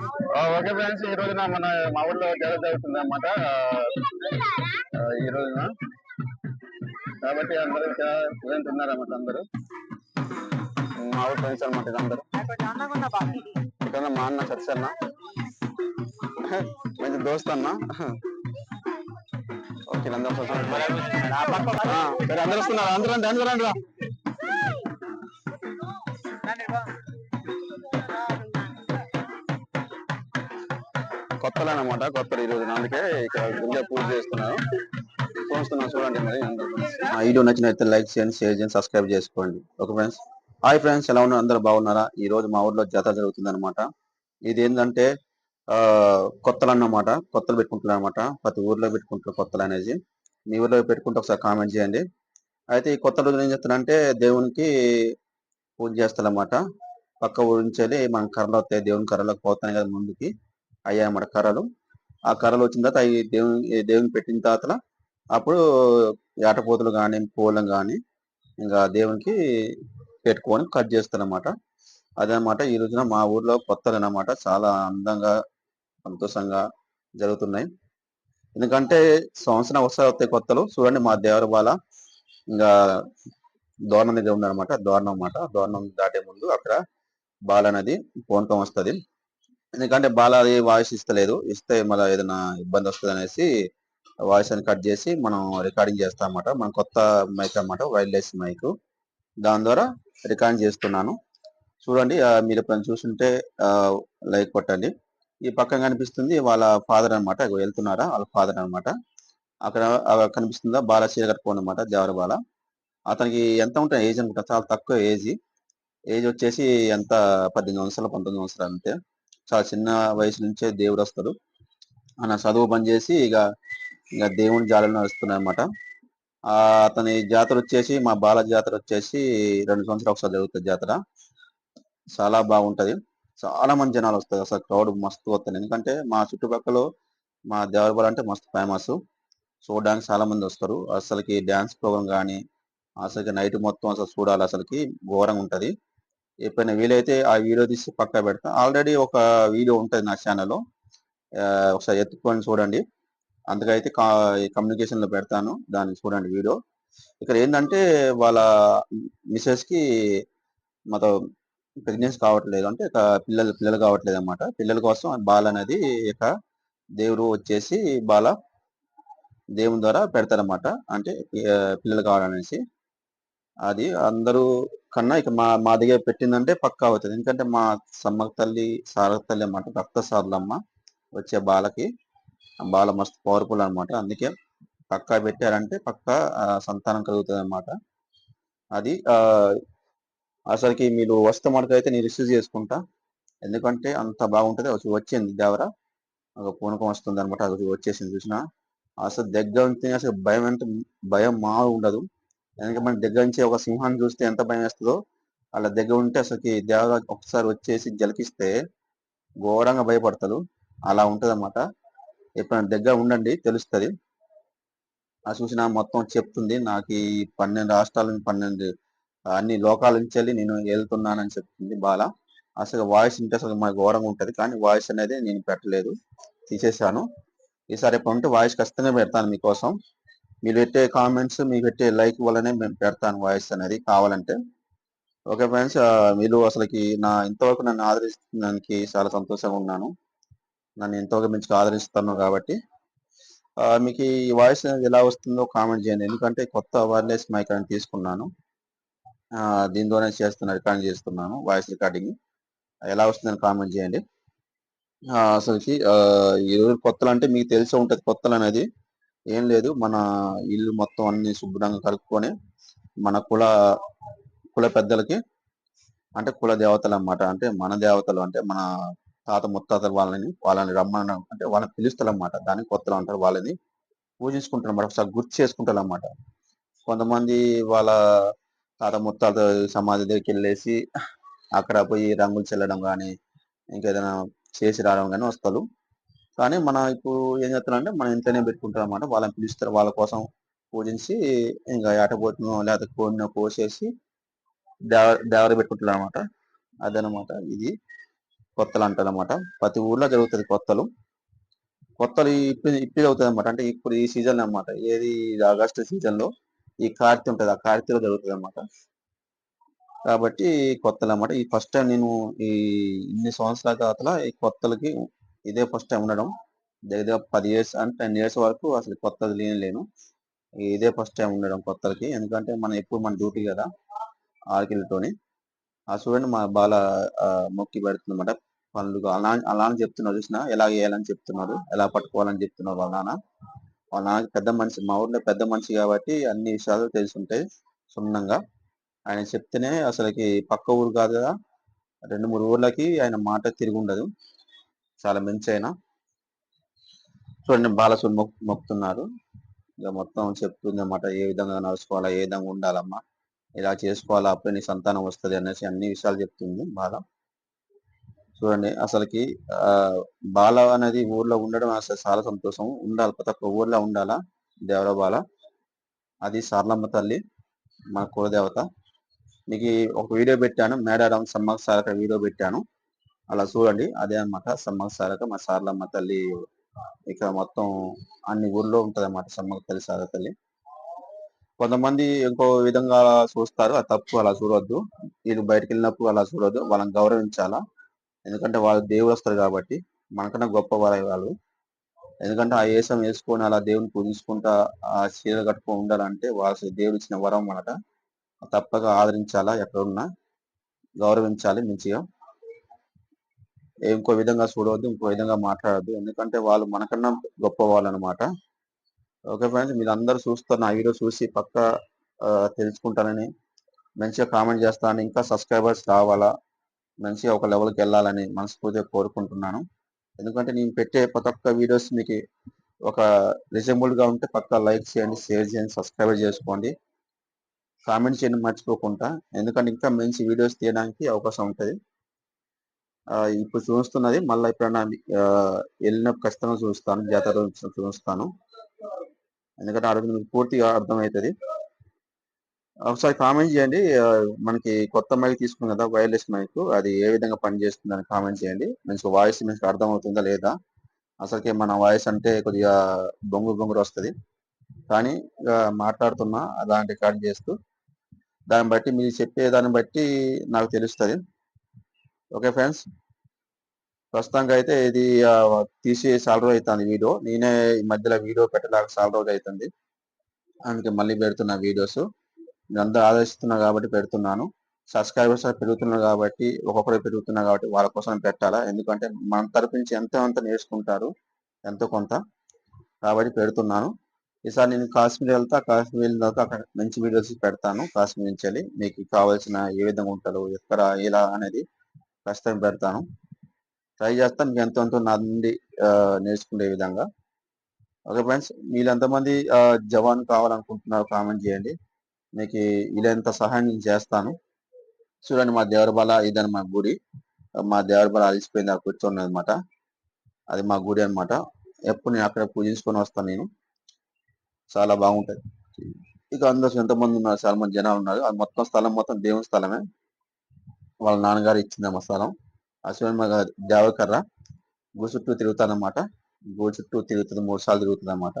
Okay friends ఈ రోజున మన మా ఊళ్ళో జర జరుగుతుంది అనమాట ఈ రోజున. కాబట్టి అందరూ ఇక్కడ స్టూడెంట్ ఉన్నారన్నమాట అందరూ. మా ఊరు ఫ్రెండ్స్ అనమాట అందరూ. ఇక్కడ మా అన్న సత్య అన్న మంచి దోస్త్ అన్న. ఓకే అందరూ అందరూ వస్తున్నారు. అందరూ రండి అందరూ రా. కొత్తలు అనమాట కొత్తలు ఈ రోజు అందుకే ఇక్కడ గుండె పూజ చేస్తున్నాను. చూస్తున్నాను చూడండి మరి అందరూ. ఆ వీడియో నచ్చినట్లయితే లైక్ చేయండి షేర్ చేయండి సబ్స్క్రైబ్ చేసుకోండి. Okay friends? హాయ్ ఫ్రెండ్స్ ఎలా ఉన్నారు? అందరూ బాగున్నారా? ఈ రోజు మా ఊర్లో జాతర జరుగుతుంది అనమాట ఇది ఏంటంటే ఆ కొత్తలు అన్నమాట కొత్తలు పెట్టుకుంటున్నారు అనమాట ప్రతి ఊర్లో పెట్టుకుంటారు కొత్తలు అనేది మీ ఊర్లో పెట్టుకుంటే ఒకసారి కామెంట్ చేయండి. అయితే ఈ కొత్త రోజు ఏం చేస్తారంటే దేవునికి పూజ చేస్తారన్నమాట. పక్క ఊరించేది నుంచి వెళ్ళి మనం కర్రలు వస్తాయి దేవుని కర్రలకు పోతాయి కదా ముందుకి. అయ్యాయన్నమాట కర్రలు. ఆ కర్రలు వచ్చిన తర్వాత అవి దేవుని దేవుని పెట్టిన తర్వాత అప్పుడు ఏటపోతులు కానీ పూలం కానీ ఇంకా దేవునికి పెట్టుకొని కట్ చేస్తారన్నమాట. అదనమాట ఈ రోజున మా ఊర్లో కొత్తలు అన్నమాట చాలా అందంగా సంతోషంగా జరుగుతున్నాయి. ఎందుకంటే సంవత్సరం ఒకసారి వస్తాయి కొత్తలు. చూడండి మా దేవరబాల ఇంకా దోరణం దగ్గర ఉందన్నమాట దోరణం అన్నమాట దోరణం దాటే ముందు అక్కడ బాల అనేది పూనకం వస్తుంది. ఎందుకంటే బాలాది వాయిస్ ఇస్తలేదు. ఇస్తే మళ్ళీ ఏదైనా ఇబ్బంది వస్తుంది అనేసి వాయిస్ అని కట్ చేసి మనం రికార్డింగ్ చేస్తాం అన్నమాట మన కొత్త మైక్ అన్నమాట వైర్లెస్ మైక్. దాని ద్వారా రికార్డింగ్ చేస్తున్నాను. చూడండి మీరు ఎప్పుడైనా చూస్తుంటే లైక్ కొట్టండి. ఈ పక్కన కనిపిస్తుంది వాళ్ళ ఫాదర్ అన్నమాట. వెళ్తున్నారా? వాళ్ళ ఫాదర్ అన్నమాట. అక్కడ కనిపిస్తుందా? బాల చీర కట్టుకోండి అనమాట దేవర బాల. అతనికి ఎంత ఉంటుంది ఏజ్ అనుకుంటా చాలా తక్కువ ఏజ్. ఏజ్ వచ్చేసి ఎంత? పద్దెనిమిది సంవత్సరాలు పంతొమ్మిది సంవత్సరాలు అంతే. చాలా చిన్న వయసు నుంచే దేవుడు వస్తాడు. ఆయన చదువు పనిచేసి ఇక ఇక దేవుని జాలలో నడుస్తున్నాయి అనమాట ఆ అతని జాతర వచ్చేసి మా బాల జాతర వచ్చేసి రెండు సంవత్సరాలు ఒకసారి జరుగుతుంది జాతర. చాలా బాగుంటది. చాలా మంది జనాలు వస్తారు. అసలు క్రౌడ్ మస్తు వస్తుంది. ఎందుకంటే మా చుట్టుపక్కల మా దేవరబాల అంటే మస్తు ఫేమస్ చూడడానికి చాలా మంది వస్తారు. అసలుకి డ్యాన్స్ ప్రోగ్రామ్ కానీ అసలుకి నైట్ మొత్తం అసలు చూడాలి. అసలుకి ఘోరంగా ఉంటది. ఎప్పుడైనా వీలైతే ఆ వీడియో తీసి పక్కా పెడతాను ఆల్రెడీ ఒక వీడియో ఉంటుంది నా ఛానల్లో ఒకసారి ఎత్తుకొని చూడండి. అందుకైతే కమ్యూనికేషన్లో పెడతాను. దాన్ని చూడండి వీడియో. ఇక్కడ ఏంటంటే వాళ్ళ మిసెస్కి మొత్తం ప్రెగ్నెన్సీ కావట్లేదు. అంటే ఇక పిల్లలు పిల్లలు కావట్లేదు అనమాట పిల్లల కోసం బాల అనేది ఇక దేవుడు వచ్చేసి బాల దేవుని ద్వారా పెడతారనమాట అంటే పిల్లలు కావాలనేసి. అది అందరూ కన్నా ఇక మా మా దగ్గర పెట్టిందంటే పక్కా అవుతుంది. ఎందుకంటే మా సమ్మక తల్లి సారక తల్లి అన్నమాట రక్త సార్లమ్మ వచ్చే బాలకి. బాల మస్తు పవర్ఫుల్ అనమాట అందుకే పక్కా పెట్టారంటే పక్కా సంతానం కలుగుతుంది అనమాట అది అసలుకి మీరు వస్తే మనకైతే నేను రిసీవ్ చేసుకుంటా. ఎందుకంటే అంత బాగుంటుంది. వచ్చింది దేవర. ఒక పూనకం వస్తుంది అనమాట అది వచ్చేసింది చూసిన. అసలు దగ్గర ఉంటే అసలు భయం అంటే భయం మా ఉండదు. ఎందుకంటే మన దగ్గర నుంచి ఒక సింహాన్ని చూస్తే ఎంత భయం వేస్తుందో అలా దగ్గర ఉంటే అసలుకి దేవరాజ్ ఒకసారి వచ్చేసి జలకిస్తే ఘోరంగా భయపడతాడు. అలా ఉంటది అనమాట ఎప్పుడైనా దగ్గర ఉండండి తెలుస్తుంది. ఆ చూసిన మొత్తం చెప్తుంది. నాకు ఈ పన్నెండు రాష్ట్రాల నుంచి పన్నెండు అన్ని లోకాల నుంచి వెళ్ళి నేను వెళ్తున్నానని చెప్తుంది బాల. అసలు వాయిస్ ఉంటే అసలు మాకు ఘోరంగా ఉంటది. కానీ వాయిస్ అనేది నేను పెట్టలేదు. తీసేశాను. ఈసారి ఎప్పుడు ఉంటే వాయిస్ ఖచ్చితంగా పెడతాను మీకోసం. మీరు పెట్టే కామెంట్స్ మీకు పెట్టే లైక్ వల్లనే మేము పెడతాను వాయిస్ అనేది కావాలంటే. ఓకే ఫ్రెండ్స్ మీరు అసలుకి నా ఇంతవరకు నన్ను ఆదరిస్తున్నందుకు చాలా సంతోషంగా ఉన్నాను. నన్ను ఇంతవరకు మంచిగా ఆదరిస్తాను కాబట్టి. మీకు ఈ వాయిస్ అనేది ఎలా వస్తుందో కామెంట్ చేయండి. ఎందుకంటే కొత్త వైర్లెస్ మైక్ అని తీసుకున్నాను. దీంతోనే దీని ద్వారా రికార్డింగ్ చేస్తున్నాను వాయిస్ రికార్డింగ్ ఎలా వస్తుందని కామెంట్ చేయండి. అసలుకి ఈరోజు ఈ రోజు కొత్తలు అంటే మీకు తెలిసే ఉంటుంది కొత్తలు అనేది. ఏం లేదు. మన ఇల్లు మొత్తం అన్ని శుభ్రంగా కలుపుకొని మన కుల కుల పెద్దలకి అంటే కుల దేవతలు అన్నమాట అంటే మన దేవతలు అంటే మన తాత ముత్తాతలు వాళ్ళని వాళ్ళని రమ్మన అంటే వాళ్ళని పిలుస్తారు అన్నమాట దాన్ని కొత్తలు అంటారు వాళ్ళని. పూజించుకుంటారు అన్నమాట. ఒకసారి గుర్తు చేసుకుంటారు అన్నమాట కొంతమంది వాళ్ళ తాత ముత్తాత సమాధి దగ్గరికి వెళ్ళేసి అక్కడ పోయి రంగులు చెల్లడం కానీ ఇంకేదైనా చేసి రావడం కానీ వస్తారు కానీ మన ఇప్పుడు ఏం చేస్తారంటే మన ఇంట్లోనే పెట్టుకుంటారు అనమాట వాళ్ళని పిలుస్తారు. వాళ్ళ కోసం పూజించి ఇంకా ఏటపోతునో లేకపోతే కోడినో కోసేసి దేవ దేవర పెట్టుకుంటారు అనమాట అదనమాట ఇది కొత్తలు అంటారు అనమాట ప్రతి ఊర్లో జరుగుతుంది కొత్తలు. కొత్తలు ఇప్పుడు ఇప్పుడు అవుతుంది అనమాట అంటే ఇప్పుడు ఈ సీజన్ అన్నమాట. ఏది ఆగస్టు సీజన్లో ఈ కార్తీ ఉంటుంది. ఆ కార్తీలో జరుగుతుంది అనమాట కాబట్టి కొత్తలు అన్నమాట. ఈ ఫస్ట్ టైం నేను ఈ ఇన్ని సంవత్సరాల తర్వాత ఈ కొత్తలకి ఇదే ఫస్ట్ టైం ఉండడం. దగ్గర పది ఇయర్స్ అంటే టెన్ ఇయర్స్ వరకు అసలు కొత్తది లేని లేను. ఇదే ఫస్ట్ టైం ఉండడం కొత్తలకి. ఎందుకంటే మనం ఎప్పుడు మన డ్యూటీ కదా ఆర్కిల్తోని ఆ స్టూడెంట్ మా బాల మొక్కి పెడుతుందన్నమాట. పనులు అలా అలా అని చెప్తున్నారు చూసిన. ఎలా చేయాలని చెప్తున్నారు. ఎలా పట్టుకోవాలని చెప్తున్నారు వాళ్ళ నాన్న. వాళ్ళ నాన్న పెద్ద మనిషి మా ఊర్లో పెద్ద మనిషి కాబట్టి అన్ని విషయాలు తెలుసుంటాయి సున్నంగా. ఆయన చెప్తేనే అసలుకి పక్క ఊరు కాదు కదా. రెండు మూడు ఊర్లకి ఆయన మాట తిరిగి ఉండదు. చాలా మంచి అయినా చూడండి బాలసూరి మొక్ మొక్కుతున్నారు. ఇక మొత్తం చెప్తుంది అన్నమాట ఏ విధంగా నడుచుకోవాలా ఏ విధంగా ఉండాలమ్మా ఇలా చేసుకోవాలా అప్పుడే నీ సంతానం వస్తుంది అనేసి అన్ని విషయాలు చెప్తుంది బాల. చూడండి అసలుకి ఆ బాల అనేది ఊర్లో ఉండడం అసలు చాలా సంతోషం. ఉండాలి ప్రతి ఒక్క ఊర్లో ఉండాలా దేవర బాల? అది సార్లమ్మ తల్లి మన కులదేవత. మీకు ఒక వీడియో పెట్టాను మేడారం సమ్మక్ సారక వీడియో పెట్టాను. అలా చూడండి. అదే అన్నమాట. సమ్మక్క సారక మా సార్లమ్మ తల్లి ఇక్కడ మొత్తం అన్ని ఊర్లో ఉంటది అన్నమాట సమ్మక తల్లి సారక తల్లి. కొంతమంది ఇంకో విధంగా చూస్తారు. ఆ తప్పు అలా చూడొద్దు. వీళ్ళు బయటకు వెళ్ళినప్పుడు అలా చూడొద్దు. వాళ్ళని గౌరవించాలా? ఎందుకంటే వాళ్ళు దేవుడు వస్తారు కాబట్టి మనకన్నా గొప్ప వాళ్ళు. ఎందుకంటే ఆ ఏసం వేసుకొని అలా దేవుని పూజించుకుంటా ఆ చీర కట్టుకొని ఉండాలంటే వాళ్ళ దేవుడు ఇచ్చిన వరం అనట తప్పక ఆదరించాలా? ఎక్కడున్నా? గౌరవించాలి మంచిగా. ఇంకో విధంగా చూడవద్దు ఇంకో విధంగా మాట్లాడద్దు ఎందుకంటే వాళ్ళు మనకన్నా గొప్ప వాళ్ళు అనమాట ఓకే ఫ్రెండ్స్ మీరు అందరూ చూస్తారు ఆ వీడియో చూసి పక్క ఆ, మంచిగా కామెంట్ చేస్తాను ఇంకా సబ్స్క్రైబర్స్ రావాలా? మంచిగా ఒక లెవెల్కి వెళ్ళాలని మనస్ఫూర్తిగా కోరుకుంటున్నాను. ఎందుకంటే నేను పెట్టే ప్రతి ఒక్క వీడియోస్ మీకు ఒక రిజనబుల్గా ఉంటే పక్క లైక్ చేయండి షేర్ చేయండి సబ్స్క్రైబ్ చేసుకోండి. కామెంట్ చేయండి మర్చిపోకుండా ఎందుకంటే ఇంకా మంచి వీడియోస్ తీయడానికి అవకాశం ఉంటుంది. ఇప్పుడు చూస్తున్నది మళ్ళీ ఎప్పుడన్నా వెళ్ళిన వెళ్ళినప్పుడు ఖచ్చితంగా చూస్తాను జాతర చూస్తాను. ఎందుకంటే అడుగు మీకు పూర్తిగా అర్థమవుతుంది. ఒకసారి కామెంట్ చేయండి. మనకి కొత్త మైక్ తీసుకున్నాం కదా వైర్లెస్ మైక్ అది ఏ విధంగా పనిచేస్తుంది అని కామెంట్ చేయండి. మీకు వాయిస్ మీకు అర్థమవుతుందా లేదా? అసలుకి మన వాయిస్ అంటే కొద్దిగా బొంగు బొంగురు వస్తుంది. కానీ ఇక మాట్లాడుతున్నా దాన్ని రికార్డ్ చేస్తూ దాన్ని బట్టి మీరు చెప్పే దాన్ని బట్టి నాకు తెలుస్తుంది. Okay friends. ప్రస్తుతానికి అయితే ఇది తీసి చాలా రోజు అవుతుంది వీడియో. నేనే ఈ మధ్యలో వీడియో పెట్టలేక చాలా రోజు అవుతుంది అందుకే మళ్ళీ పెడుతున్నా వీడియోస్. అందరూ ఆదరిస్తున్నారు కాబట్టి పెడుతున్నాను. సబ్స్క్రైబర్స్ పెరుగుతున్నారు కాబట్టి ఒక్కొక్కరు పెరుగుతున్నారు కాబట్టి వాళ్ళ కోసం పెట్టాలా? ఎందుకంటే మన తరపు నుంచి ఎంతో అంత నేర్చుకుంటారు ఎంతో కొంత కాబట్టి పెడుతున్నాను. ఈసారి నేను కాశ్మీర్ వెళ్తా కాశ్మీర్ వెళ్ళిన తర్వాత అక్కడ మంచి వీడియోస్ పెడతాను. కాశ్మీర్ నుంచి వెళ్ళి మీకు కావాల్సిన ఏ విధంగా ఉంటారు ఎక్కడ ఎలా అనేది ఖచ్చితంగా పెడతాను. ట్రై చేస్తాను మీకు ఎంతో ఎంతో నా నుండి నేర్చుకునే విధంగా. ఓకే ఫ్రెండ్స్ మీరు ఎంతమంది జవాన్ కావాలనుకుంటున్నారు కామెంట్ చేయండి. మీకు వీలైనంత సహాయం నేను చేస్తాను. చూడండి మా దేవరబల ఇదని మా గుడి. మా దేవరబల అలిసిపోయింది అక్కడ కూర్చొని అనమాట అది మా గుడి అన్నమాట. ఎప్పుడు నేను అక్కడ పూజించుకొని వస్తాను నేను. చాలా బాగుంటుంది. ఇక అందరూ ఎంతమంది ఉన్నారు చాలా మంది జనాలు ఉన్నారు. అది మొత్తం స్థలం మొత్తం దేవుని స్థలమే. వాళ్ళ నాన్నగారు ఇచ్చిందమ్మ స్థలం అశ్వన్ మా దేవకర్ర గుడి చుట్టూ తిరుగుతానమాట గుడి చుట్టూ తిరుగుతుంది మూడు సార్లు తిరుగుతుంది అనమాట